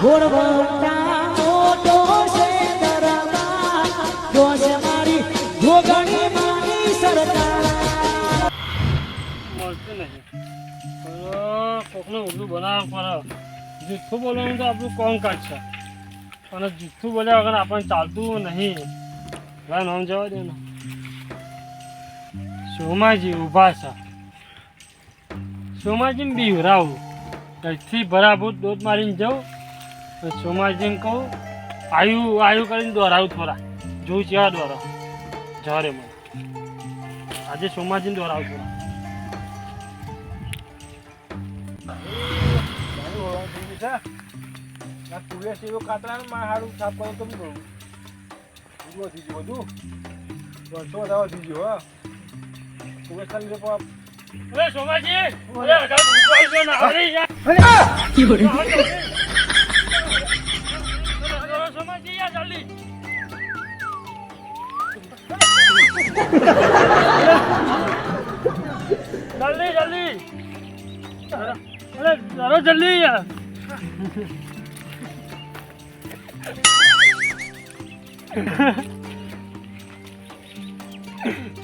ઘોડવટા નહીં કોકનું ઉલ્લું બનાવવા પડે બોલવાનું તો આપણું કોમ કાજ છે અને જુઠ્ઠું બોલ્યા વગર આપણને ચાલતું નહીં ભાઈ સોમાજી ઊભા છે. સોમાજીને બીવરાવું અહીંથી બરાબર દોત મારીને જાઉં. સોમાજીને કહું આયુ આયુ કરીને દોરાવું થોડા. જોઉં ચેવા દોરા? જવા રે મને. આજે સોમાજીને દોરાવું થોડા. અરે સોમાજી જલ્દી જલ્દી. અરે અરે, જલ્દી.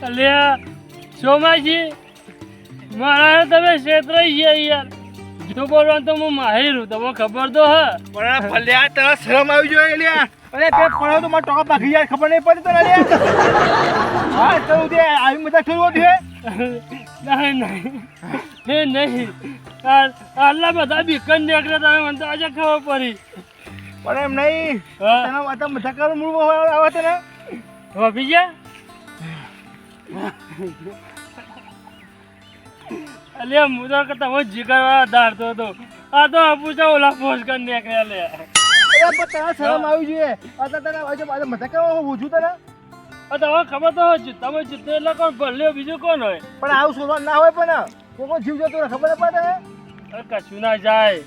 અલ્યા સોમાજી મારા તમે ક્ષેત્રઈ ગયા યાર. જૂઠું બોલવાનું તો હું માહિર હું તમને ખબર તો હ. પણ ભલ્યા તરફ શરમ આવી જોઈએ લ્યા અરે તે પડ્યો તો મારો ટોકા ભાગી જાય ખબર નહીં પડી તને હા તો તે આવી મજા થયું છે નહીં નહીં. હે નહીં. આટલા બધા બીકન નીકળે તમે મને તો આજે ખબર પડી. પણ એમ નહીં તને વાતા મજા કરવા મૂળ આવે તને વાપી ગયા? અલ્યા હું તો હું જીગર વાળા ધારતો હતો. આ તો પૂછા ઓલા ફોસ કરી નીકળ્યા લે. અરે પણ તને શરમ આવી જોઈએ. અત્યારે તને આજે આજે મજા કરવા હું છું તને? તમે ખબર તો હોય તમે જીતે એટલે કોણ ભલ્યો બીજું કોણ હોય? પણ આવું શોધવા ના હોય પણ. કોકો જીવ જતો ખબર પડે. કશું ના જાય.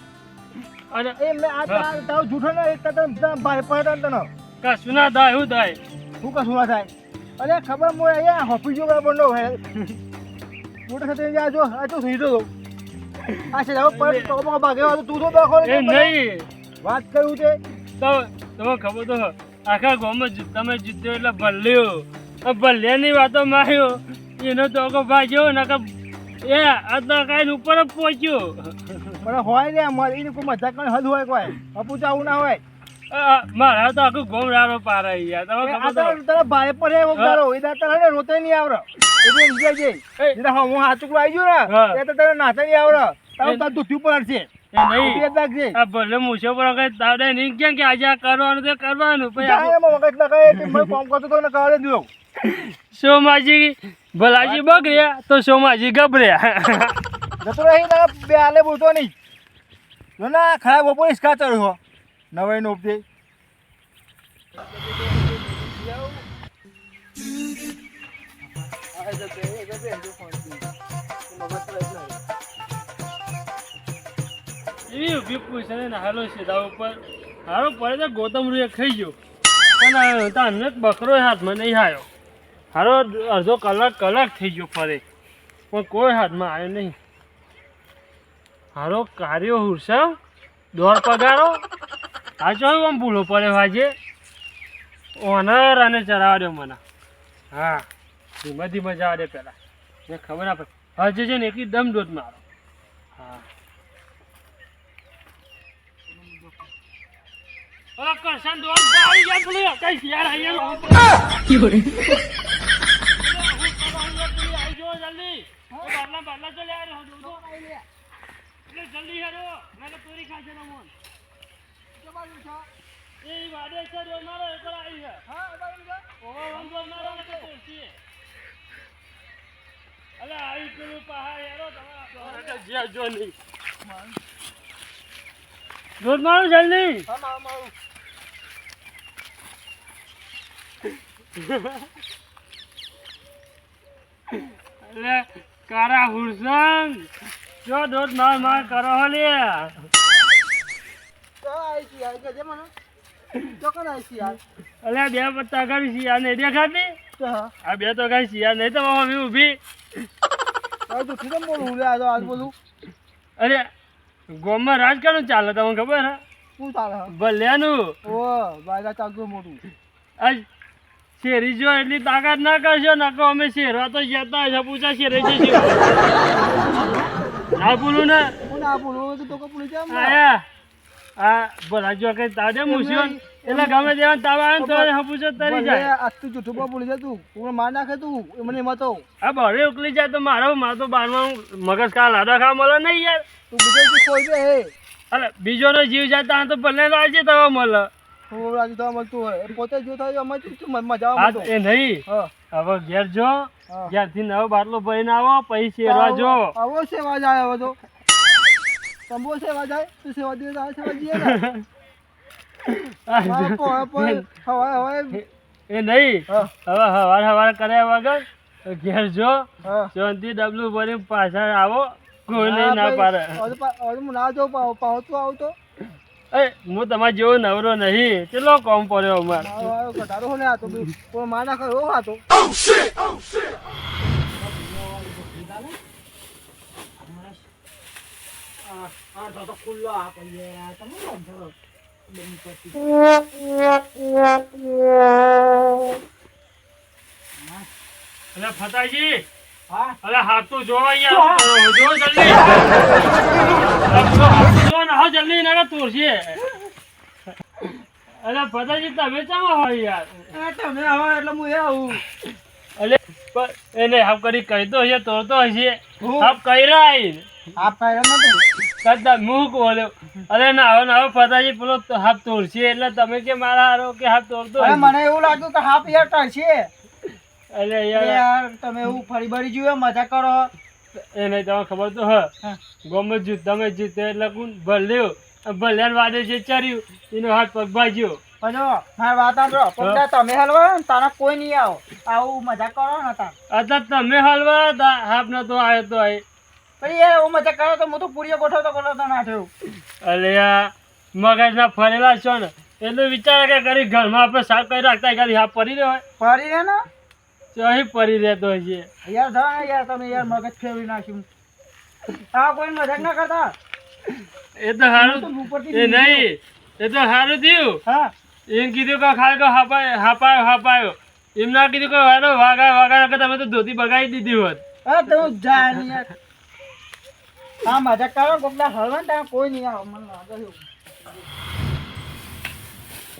અને એ મેં આ તાર- જૂઠો ને એક તને તને ભારે પડે તને. કશું ના થાય શું થાય? શું કશું ના થાય? અરે ખબર મોય અહીંયા હોફી જો બરાબર નો હોય. મોટા સાથે ત્યાં જો આ તો તો. આ છે જાવ પર ટોપમાં ભાગે તો તું તો દાખો એ નહીં. વાત કરું તે તો તમે ખબર તો આખા ગામમાં તમે જીત્યો એટલે ભલ્યો. ભલ્યાની વાતો માર્યો. એનો તો ભાગ્યો ને એ આ તો કાંઈ ઉપર જ પહોંચ્યો. પણ હોય ને અમારે એને કોઈ મજાક કઈ હદ હોય કોઈ. અપુ આવું ના હોય. મારા તો આખું ગોમ રારો પારે યાર તમે ખબર તો તો તારા ભાઈ પર એ ઉગારો એ ને રોતે નહીં આવરો. એટલે એમ જઈ છે. એટલે હા હું હાચુકડો આવી ગયો ને એ તો તને નાતા નહીં આવરો. તારું એ. તાર દુખ્યું છે એ નહીં. આ ભલે મૂછો પર કઈ તાવડે નહીં કેમ કે આજે આ કરવાનું તે કરવાનું. પછી સોમાજી ભલાજી બગડ્યા તો સોમાજી ગભર્યા જતો રહી ના બે આલે બોલતો નહીં. જો ના ખરાબ બપોરે હિસકા ચડ્યો નવાઈ નો ઉપજે. એવી ઊભી પૂછે ને, હાલો સીધા ઉપર. હારો પડે તો ગૌતમ રૂએ ખાઈ ગયો. પણ તાને બકરો હાથમાં નહીં આવ્યો હારો અડધો કલાક કલાક થઈ ગયો ફરે. પણ કોઈ હાથમાં આવ્યો નહીં. હારો કાર્યો હુરસા દોડ પગારો? આ જો આમ ભૂલો પડે વાજે. ઓનર અને ચરાવ્યો મને. હા, ધીમે ધીમે જવા દે પેલા. મને ખબર આપે. હજે છે ને એકદમ દોધ મારો હા ઓલા કરશન દોડ દાઈ ગયા પેલું કઈ શિયાળ આઈ ગયો જલ્દી. બાટલા બાટલા તો લે આવ્યો એટલે જલ્દી હેરો મેં ચોરી ખાશે ને મોન એ વાડે છે દોડ મારો એકલા આવી છે. ઓવા વન દોડ મારો ને તો પહોંચી અલે આવી પેલું પહાડ હેરો તમારા જ્યાં જો નહીં. દોડ મારો જલ્દી એટલે કારા હુરસંગ જો દોડ માર માર કરો લે. અલે બે પત્તા કરી શિયા નહીં દેખાતી આ બે તો કઈ શિયા નહીં તો મમ્મી ઊભી. અરે ગોમમાં રાજકારણ ચાલે તમને ખબર હે? શું ચાલે? ભલ્યાનું. ઓ વાયદા ચાલતું મોટું. આ શેરી જો એટલી તાકાત ના કરશો નકો અમે શેરવા તો જતા હશે. પૂછા શેરે જશે ના? બોલું ને ના ભૂલું તો તો પુલી જામ આયા. આ ભલા જો કઈ તાડે મૂસ્યો એટલે ગમે તેવા તાવ તો હપુચો તરી જાય. આજ તું જૂઠું બહુ બોલી જા તું. માર નાખે તું મને મતો હા આ બરે ઉકલી જાય તો મારો મારો તો બારમાં મગજ કા લાડા ખા મળે નહીં યાર. તું બીજો કોઈ હે. અરે બીજો નો જીવ જાય તો ભલે રાજે તો મળે. હું તો મળતું હોય. પોતે જો થાય અમે તું તું મજા આવે એ નહીં. હવે ઘેર જો. ઘેરથી નવો બાટલો ભરીને આવો પછી શેરવા જો. આવો સેવા જાય હવે તો. તંબો સેવા જાય? તું સેવા દે તો સેવા જઈએ ને. આ હા, પો, પો, હવાય હવાય એ નહીં. હવે હવાર હવાર કર્યા વગર ઘેર જો. શાંતિ ડબલું ભરી પાછા આવો. કોઈ ના નહીં ના પાડે. હું ના જો પાવ પાવ તું આવતો. એ હું તમારે જેવો નવરો નહીં કેટલો કોમ પડ્યો અમાર આવો, ને આ તો બી. કોઈ માં ના કરે એવો હાતો ફતાજી અરે હાથ તો જોવા યાર જો જલ્દી. જો ને હા જલ્દી ના તોડશે અરે ફતાજી તમે ચામાં હોય યાર? તમે આવો એટલે હું એ આવું. અલે એને હાફ કરી કહી તો હશે તોડતો હશે. હું? હાફ કહી રાઈ હાફ પહેલા નથી. કદા મુક બોલ્યો અરે ના હવે ના હવે ફતાજી પેલો તો હાફ તોડશે એટલે તમે કે મારા હારો કે હાફ તોડતો મને એવું લાગ્યું કે હાફ યાર ટળશે અરે યાર. તમે એવું ફરી બરી જોયો મજા કરો. એ નહીં તમને ખબર તો હ હા. ગમે જીત તમે જીતે એટલે કોણ ભલ્યો ભલ્યાન વાદે જે ચર્યું એનો હાથ પગ ભાજ્યો પણ જો વાત સાંભળો. પગલા તમે હલવા તારા કોઈ નહીં આવો. આવું મજા કરો ને તાર. અચ્છા તમે હલવા હતા હાફ નતો આવ્યો તો આય. પછી યાર હું મજા કરો તો હું તો પૂરીઓ ગોઠવતો ગોઠવતો ના થયું. અલે આ મગજના ફરેલા છો ને. એટલું વિચાર કે કરી ઘરમાં આપણે સાફ કરી રાખતા ખાલી હાફ પડી રહ્યો હોય. ફરી રે ને? અહીં પડી રહેતો છે. યાર ધા યાર તમે યાર મગજ ફેરવી નાખ્યું આ કોઈ મજાક ના કરતા? એ તો સારું એ નહીં એ તો સારું થયું. હા. એમ કીધું કે ખાલી તો હાપાય હાપાયો હાપાયો. એમ ના કીધું કે વાગા વાગા કે તમે તો ધોતી બગાડી દીધી હોત. હા તો જા યાર. હા મજાક કરો ગોપલા હલવા ને ત્યાં કોઈ નહીં આવે મને લાગે એવું હા, ભલે તમે ડાળાના ગામમાં પુલી મેલે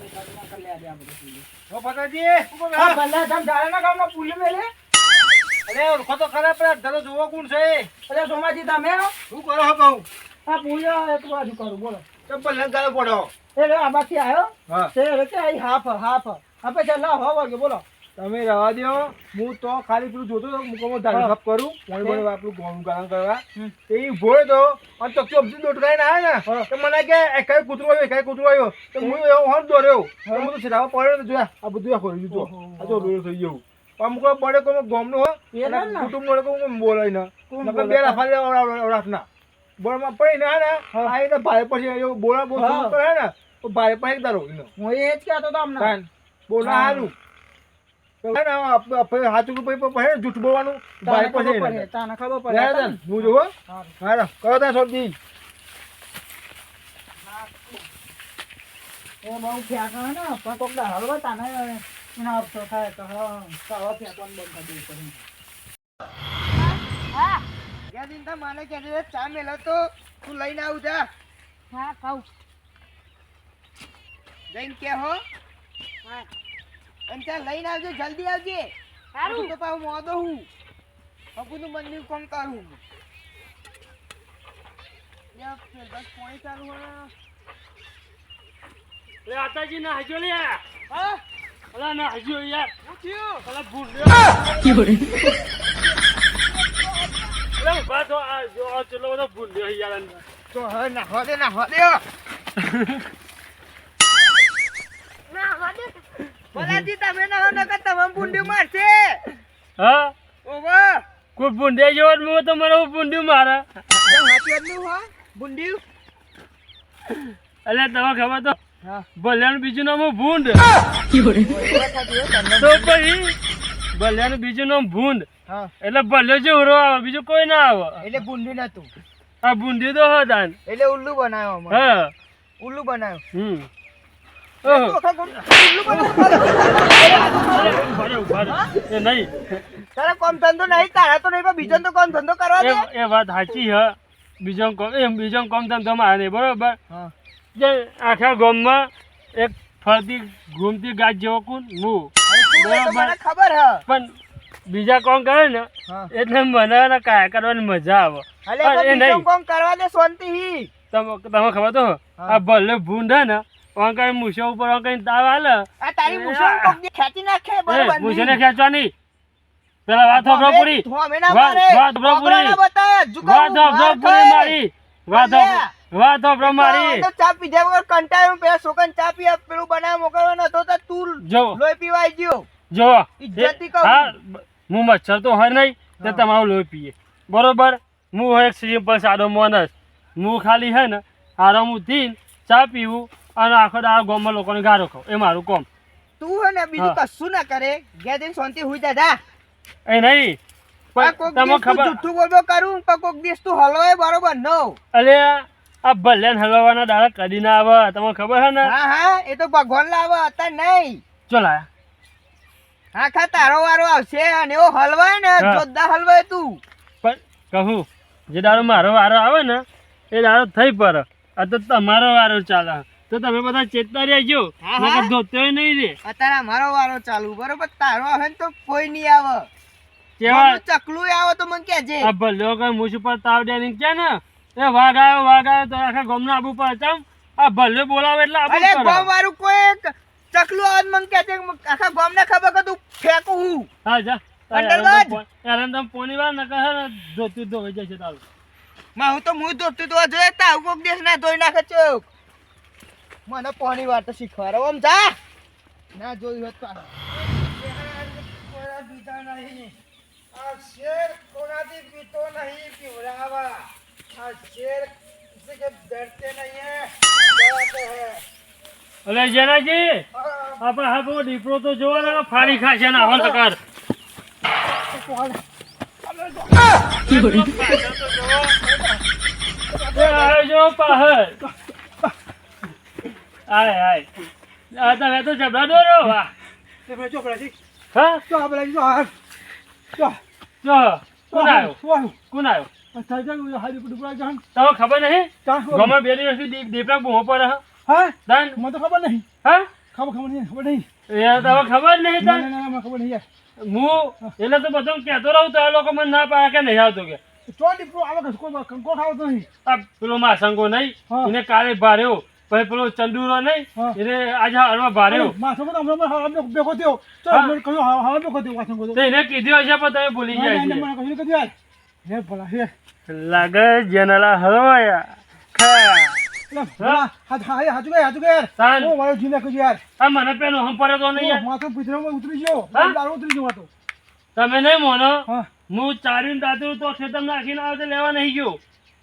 અરે ઓળખો તો ખરા પેલા ધરો જોવો કોણ છે? અરે સોમાજી તમે? શું કરો હો કહું? આ પુલિયા એક બાજુ કરું બોલો. તો પલ્લે ગાળો પડો. એ રે આ બાકી આવ્યો હા. તે હાફ હાફ. આપે ચાલ બોલો. તમે રહેવા દો. હું તો ખાલી પેલું જોતો હતો મુકમો દારૂ સાફ કરું. પોણી બોલે આપણું ગોળું ગરમ કરવા. એ ભોય તો અને તો ચોપસી દોટકાઈને આવ્યા ને. તો મને કે એકાઈ કૂતરો આવ્યો એકાઈ કૂતરો આવ્યો? તો હું એવો હોન દોર્યો. તો હું. તો છેડાવા પડ્યો ને જોયા આ બધું ખોરી દીધું. આ જો રોયો થઈ ગયું. અમુક બડે કોઈ ગોમનો ના ના. કુટુંબ નો. કોઈ બોલાય ના. મતલબ? બે રાફા રાખના બોળમાં પડી ના ના આ એને ભાઈ પછી બોલા બોલ કરે ને તો ભાઈ પાસે તારો. હું એ જ કહેતો તો બોલા હા. હારું. તો હે ને આપ- આપણે હાચું કે પછી પછી જૂઠ બોલવાનું? ભાઈ પછી તાને ખબર પડે. હું જોવો હારું. હારો કરો ત્યાં એ બહુ ફેંકા ને? પણ કોક દા તાને એના અફસોસ થાય તો હા ફેંકવાનું બંધ કરી દેવું પડે મને કે ચા મેલો તો તું લઈને આવું જા. હા કહું જઈને કે હો. અને ત્યાં લઈને આવજો જલ્દી આવજે. સારું. તો પાછું મોદો હું. અપુનું મંદિર કોમ કરું બસ પાણી ચાલુ હોય અરે આતાજી ના હજો લે. હા? અલા ના હજો યાર હું. થયો અલા થો. આ જો આ ચલો બધો ભૂંડ્યો યાર. અંદર. ના હવે ના દે ના દે ભલાજી તમે ના નકર તમે બુંડી મારશે. હા? ઓવો કોઈ ભૂંડ્યા જેવો મોં તો હું ભૂંડ્યું મારે. હાથીનું હા? બુંડી એટલે તમે ખબર તો? ભલ્યાનું બીજું નામ ભૂંડ. તો પછી ભલ્યાનું બીજું નામ ભૂંડ. હા. એટલે ભલ્યો જે ઉરો આવે બીજું કોઈ ના આવે. એટલે બુંડી નતું. આ ભૂંડી તો હતા એટલે ઉલ્લુ બનાવ્યો હા. ઉલ્લુ બનાવ્યો. હમ. નહીં તારે કોમ ધંધો નહીં તારા તો નહીં પણ બીજો તો કોમ ધંધો કરવા દે. એ વાત સાચી હ બીજો કોમ એ બીજો કોમ તમ તમારે નહીં બરોબર? જે આખા ગામમાં એક ફરતી ઘૂમતી ગાજ જેવો કોણ? હું. બરાબર? ખબર હ. પણ બીજા કોમ કરે ને એટલે મને કાયા કરવાની મજા આવે. એ નહીં. કોમ કરવા દે શાંતિ હી તમે ખબર તો આ ભલે ભૂંડા ને ઓન મૂછો ઉપર ઓન કઈ તાવ આલે આ તારી મૂછો કોક ખેંચી નાખે બરોબર મૂછોને ખેંચવાની. પેલા વાત હોભળો પૂરી વાત- હોભળો પૂરી. વાત હોભળો માર પૂરી મારી. વાત વાત હોભળો મારી. તો ચા પીધા વગર કંટાળ્યો પેલા સોકન ચા પી આપ, પેલું બનાવ મોકલવાનો હતો તો તું જો. લોહી પીવાઈ ગયો. જો. ઇજ્જતી કહું. હા હું મચ્છર તો હોય નહીં તે તમારું લોહી પીએ. બરોબર? હું એક સિમ્પલ સાદો માણસ. હું ખાલી હે ને આરામ ઉઠીને ચા પીવું. અને આખો દાડો ગામમાં લોકોને ગારો ખાવ. એ મારું કોમ. તું હે ને બીજું હા. કશું ના કરે. ઘેર જઈને શાંતિ હુઈ જા જા. એ નહીં. તમે ખબર જુઠ્ઠું બોલબો કરું પણ કોક દિવસ તું હલવાય બરોબર નો અલે આ ભલે હલવાના દાડા કદી ના આવે. તમને ખબર છે ને? હા હા એ તો ભગવાન લાવે અત્યારે નહીં. ચો આખા હા તારો વારો આવશે અને એવો હલવાય ને હા. જોરદાર હલવાય તું. પણ કહું જે દાડો મારો વારો આવે ને એ દાડો થઈ પર આ તો તમારો વારો ચાલે. તો તમે બધા ચેતતા રહેજો. હા, નકર હા. ધોતોય નહીં રે. અત્યારે મારો વારો ચાલુ બરોબર? તારો આવે તો કોઈ નહીં આવે. કેવા? ચકલું આવે તો મને કહેજે. આ ભલ્યો કઈ મૂછ ઉપર તાવ દે કે ને? એ વાઘ આવ્યો વાઘ આવ્યો તો આખા ગામના આબુ પર ચમ આ ભલ્યો બોલાવે એટલે આબુ કરે. ગામ વાળું કોઈ ચકલું આવે મને કહેજે આખા ગામ ને ખબર કે તું ફેંકું હું. હા જા. તમે પોની વાર ન કહે ને ધોતું ધોઈ જશે તારું. માં હું તો મું ધોતું તો જોઈએ તા કોક દેશ ના ધોઈ નાખે ચોક. મને પોણી વાર તો શીખવાડો. આમ જા. ના જોયું હોત તો નહીં આ શેર કોનાથી પીતો નહીં પીવડાવા આ શેર કિસી કે ડરતે નહીં હે ડરાતે હે. અલે જનાજી આ આપણે હા બહુ દીપડો તો જોવા ને ફાડી ખાશે ને આવન તકાર જો પાહર આય આય. આ તમે તો જબરા દોરો વાહ. તે પેલો ચોકડાથી હા? તો આ પેલા ચો જો. કોણ આવ્યો? કોણ આવ્યો? તમે ખબર નહીં? જા ગમે બે દિવસથી દીપ દીપડા બૂમો પર હા. હા? દાન મને તો ખબર નહીં. હા? ખબર ખબર નહીં ખબર નહીં. એ તમે ખબર નહીં દાન મને ખબર નહીં હું એટલે તો બધું કહેતો રહું તો આ લોકો મને ના પાડે કે નહીં આવતો કે? તો ડીપો આવે કે કોઈ કંકો ખાવ નહીં. આ પેલો માસંગો નહીં હા. એને કાલે ભાર્યો. પછી પેલો ચંદુરો નહીં? એટલે આજે હાલમાં ભારે માથો તો હમણાં હવા બે થયો. તો કહ્યું હવા હવા થયો વાસણ તો એને કીધું હશે પણ તમે ભૂલી ગયા મને કહ્યું કીધું હે ભલા હે. લાગે જનલા હળવાયા ખા. કહ્યું મને પેલો તો નહીં. માથો પીતરામાં ઉતરી ગયો? દારૂ ઉતરી ગયો માથો તમે નહીં મોનો? હા. ચારીને દાદુ તો ખેતર નાખીને ના લેવા નહીં ગયો.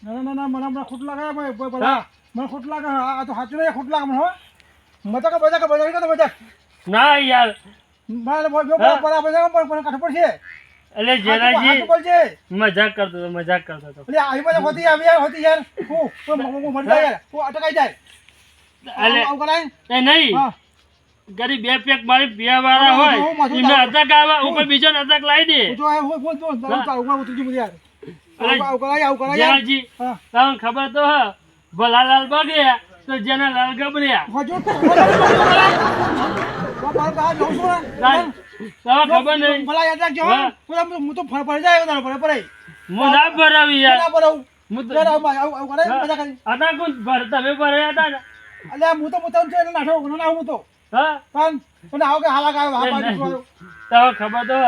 ના ના ના મને મને ખોટ લગાવ્યા ભાઈ મને ખોટ લાગે આ તો સાચું નહીં ખોટ લાગે મને હો મજા કે મજા કે મજા કે મજા ના યાર મારે મજા પણ પણ કાઠ પડશે એટલે જેનાજી મજાક કરતો હતો મજાક કરતો હતો એટલે આવી મને હોતી આવી યાર હોતી યાર હું હું મરી જાય યાર હું અટકાઈ જાય એટલે આવું કરાય એ નહીં ગરીબ બે પેક મારી પીવા વાળા હોય એમને અટક આવે ઉપર બીજો અટક લાવી દે જો હું હું ગયું યાર આવું કરાય આવું કરાય ખબર તો હ ભલાલાલ બગ્યા તો જેના લાલ ગબડ્યા. તો ખબર નહીં? ભલા યાદ રાખજો હા. તો હું તો ફર ફરી જાય તારો ફરે ફરે હું ના ભરાવી યાર. ના ભરાવું. હું તો આતા કોણ ભર- તમે ભર્યા હતા અલ્યા હું તો પોતાનું છે નાઠો ના હું તો. હા. પણ પણ આવો કે હાલા કાયો. તમને ખબર તો.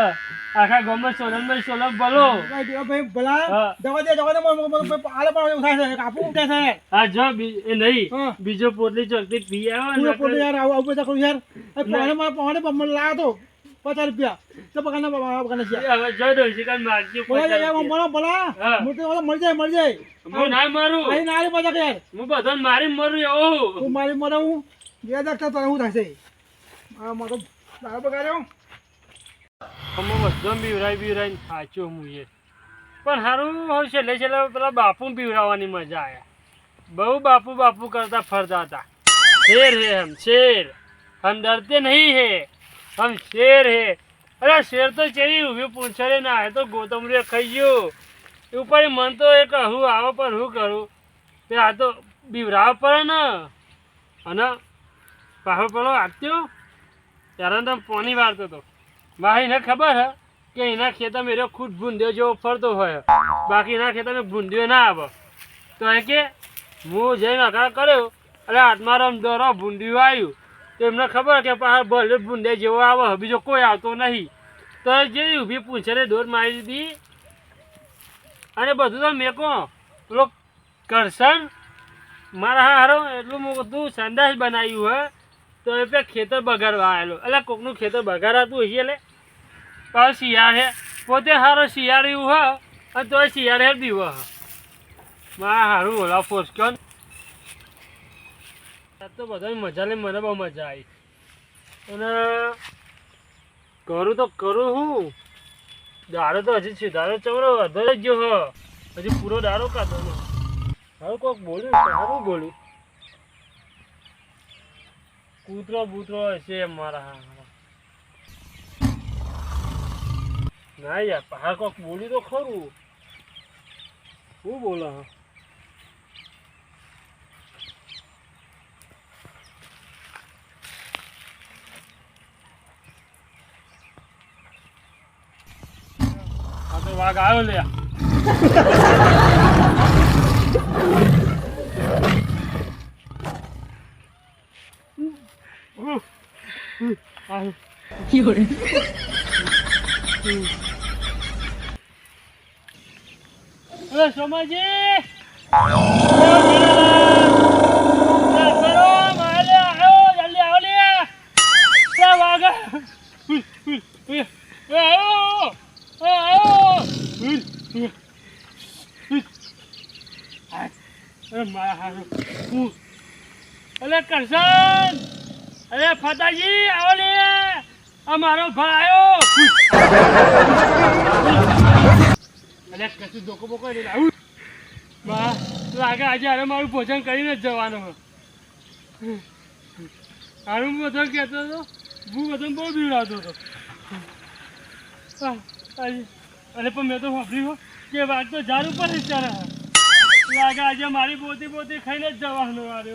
આખા ગમે સોલંબર સોલમ બોલો. ભાઈ ભલા હા. દે જવા દે મને- મને- મને હાલે પણ એવું છે કાપું ઉઠે છે. હા જો એ નહીં. બીજો પોટલી ચોકતી પી આવ્યો ને પૂરો યાર આવું આવું કરું યાર. પાણી માં પાણી પર મને તો પચાસ રૂપિયા. તો પગારના પગારના છે. હવે જો દોશી કાન મારજો બોલા યાર રૂપિયા. બોલા બોલા. હા. હું તો ઓલો મરી જાય મરી જાય. હું ના મારું. અહીં ના યાર હું બધાને મારી મરું એવું તું મારી મરે બે દાખલા તો એવું થશે મારો બગાડ્યો. અમે બધું બીવરાય બીવરાઈને ખાચ્યો એ. પણ સારું હોય છે એટલે છેલ્લે પેલા બાપુ પીવડાવવાની મજા આવ્યા બહુ બાપુ બાપુ કરતા ફરતા હતા. શેર હે હમ, શેર. હમ ડરતે નહીં હે, હમ શેર હે. અરે શેર તો ચેરી ઊભી પૂંછડે ના, એ તો ગોતમરે ખાઈ ગયો. એ ઉપર મન તો એક હું આવો પણ હું કરું. તે આ તો બીવરાવ પડે ને. અને પાછો પેલો આપ્યો. ત્યારે તમે પોની વાળતો હતો. મારે એને ખબર હે કે એના ખેતરમાં મેરો ખુદ ભૂંડ્યો જેવો ફરતો હોય. બાકી એના ખેતર મેં ભૂંડ્યો ના આવે. તો એ કે હું જઈને અકાળ કર્યો એટલે આત્મારામ દોરો ભૂંડ્યું આવ્યું તો એમને ખબર કે પાછા ભલે ભૂંડે જેવો આવે બીજો કોઈ આવતો નહીં. તો જે ઊભી પૂંછડે દોર મારી દીધી. અને બધું તો મેકો પેલો કરશન મારા હારો એટલું મોટું સંદાસ બનાવ્યું હે. તો એ ખેતર બગાડવા આવેલો. એટલે કોકનું ખેતર બગાડાતું હશે એટલે પાછું શિયાળ હે પોતે સારો શિયાળ એવું હ અને તો શિયાળ હે દીવો હ. મારા સારું ઓલા ફોર્સ કયો તો બધા મજા લે મને બહુ મજા આવી અને કરું તો કરું હું. દારો તો હજી સુધારો ચમરો વધો જ ગયો હ. હજી પૂરો દારો કાઢો ને. હવે કોઈક બોલ્યું સારું બોલ્યું. કૂતરો બૂતરો હશે મારા હારા ના યાર પહાડ કોક બોલ્યું તો ખરું. શું બોલે? હા તો વાઘ આવ્યો લે આવ્યો. અરે સોમાજી. અરે કરશન. અરે ફતાજી આવો લે આ મારો ભાઈ આવ્યો અરે કશું ધોકો બોકો નહીં આવું બા, લાગે આજે અરે મારું ભોજન કરીને જ જવાનું હારું હું બધો કહેતો હતો, હું બધો બહુ બીવડાવતો હતો. અરે પણ મેં તો સાંભળ્યું કે વાત તો ઝાડ ઉપર જ ચાલે લાગે આજે મારી પોતી પોતી ખાઈને જ જવાનું મારે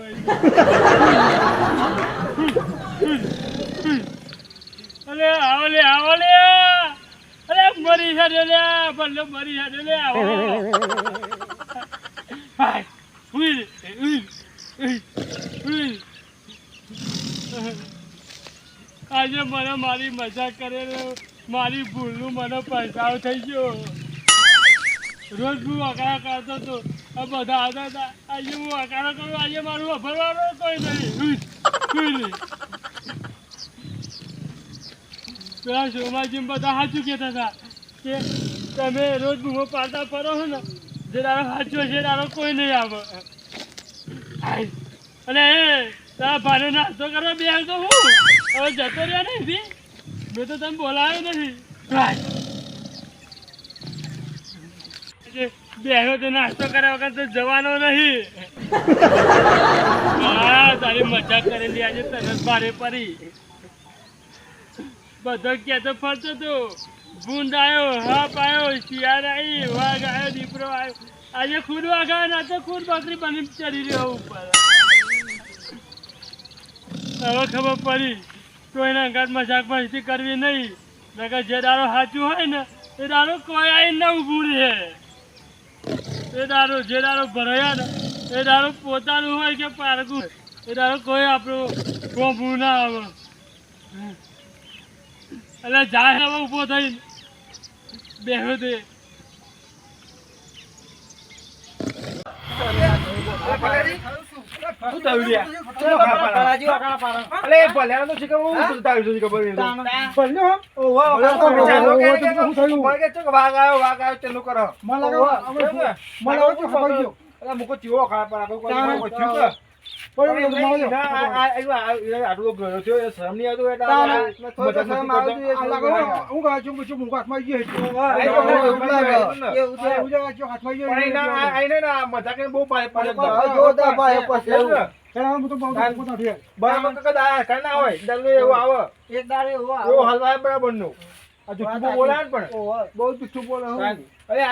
અરે આવો લે આવો લે. મરી છે લે ભલે મરી છે લે હાય, ઉઈ ઉઈ ઉઈ આજે મને મારી મજા કરે મારી ભૂલનું મને પછતાવો થઈ ગયો. રોજ હું વકરા કરતો હતો. આ બધા આવતા હતા આજે હું વકરા કરું, આજે મારું અભરવાનું કોઈ નહીં. પેલા શોમાજી બધા સાચું કહેતા હતા. કે તમે રોજ બૂમો પાડતા ફરો છો ને, જે તારો સાચો છે, તારો કોઈ નહીં આવે. અને તારા ભારે નાસ્તો કરવા બે તો હું? હવે જતો રહ્યા નહીં બી મેં તો તમે બોલાવ્યો નથી. આય. તો નાસ્તો કર્યા વગર તો જવાનો નહીં. હા, તારી મજા કરેલી આજે તને ભારે પડી. બધો કહેતો ફરતો તો. ભૂંડ આવ્યો, હાપ આવ્યો, શિયાળ આવી, વાઘ આવ્યો દીપરો આવ્યો. આજે ખુદ વાઘ આવ્યો ના તો ખુદ બકરી બની ચડી રહ્યો ઉપર. હવે ખબર પડી કોઈના અંગાત મજાક મસ્તી કરવી નહીં. નકર જે દારો સાચું હોય ને, એ દારો કોઈ આવીને ના ઊભું રહે. એ દારો જે દારો ભરાયા ને, એ દારો પોતાનું હોય કે પારકું એ દારો કોઈ આપણું કોભું ના આવે. એટલે જાય હવે ઊભો થઈને બેહ્યો તે શું થયું લ્યા? ચલો ખાવા પાડો. અલે એ ભલ્યાનો તો શીખર હું શું થયું છે ખબર નહીં તો. ભલ્યો હો? ઓહો, ભલે તો ઓહો, ચાલો ઓહો, કે- તો શું થયું? મને કે ચલો વાઘ આવ્યો, વાઘ કરો. મને મૂકો ચીવો ખાવા પાડો. બરાબરનું બોલાય બહુ જુઠ્ઠું બોલે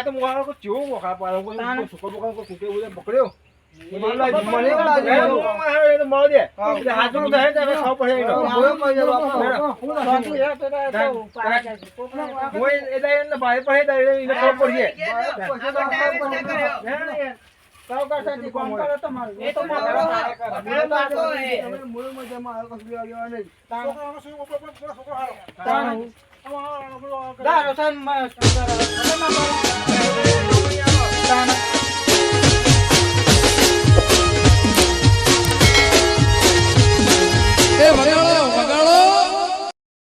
તો Mokha ચેવું Mokha Claro, o sea, más. 跑掉了。